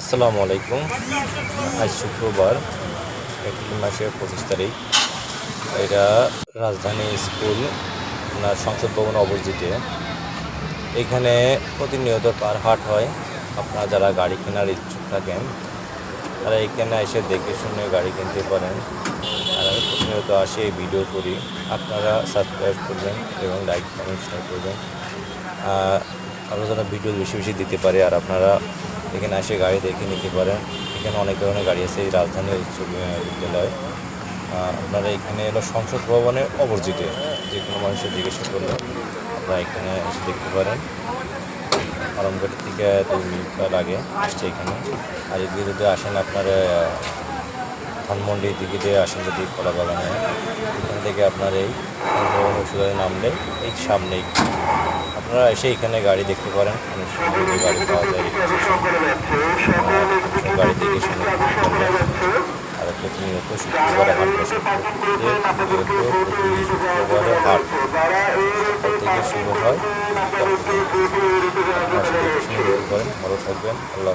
আসসালামু আলাইকুম। আজ শুক্রবার এপ্রিল মাসের পঁচিশ তারিখ। এটা রাজধানী স্কুল, আপনার সংসদ ভবন অপোজিটে। এখানে প্রতিনিয়ত পার হাট হয়। আপনারা যারা গাড়ি কেনার ইচ্ছুক থাকেন, তারা এখানে এসে দেখে শুনে গাড়ি কিনতে পারেন। আর আমি প্রতিনিয়ত আসে ভিডিও করি। আপনারা সাবস্ক্রাইব করবেন এবং লাইক কমেন্ট শেয়ার করবেন। আরও যেন ভিডিও বেশি বেশি দিতে পারে, আর আপনারা এখানে এসে গাড়ি দেখে নিতে পারেন। এখানে অনেক ধরনের গাড়ি আছে, এই রাজধানী উচ্চ বিদ্যালয়। আপনারা এখানে এলো সংসদ ভবনের অপোজিটে যে কোনো মানুষের জিজ্ঞাসা করলে আপনারা এখানে এসে দেখতে পারেন। আলমঘাটের থেকে দুই মিনিট লাগে আসছে এখানে। আর এদিকে যদি আসেন আপনার ধানমন্ডির দিকে দিয়ে আসেন যদি কলা বাগানে এখান থেকে আপনার এই ওষুধের নামলে এই সামনেই। আপনারা এসে এখানে গাড়ি দেখতে পারেন। সুন্দর গাড়ি পাওয়া যায়। গাড়ি দেখে শুনে আর প্রতিনিয়ত শুক্রবারে শুক্রবারে হাট থেকে। শুরু হয় পারেন। ভালো থাকবেন। আল্লাহ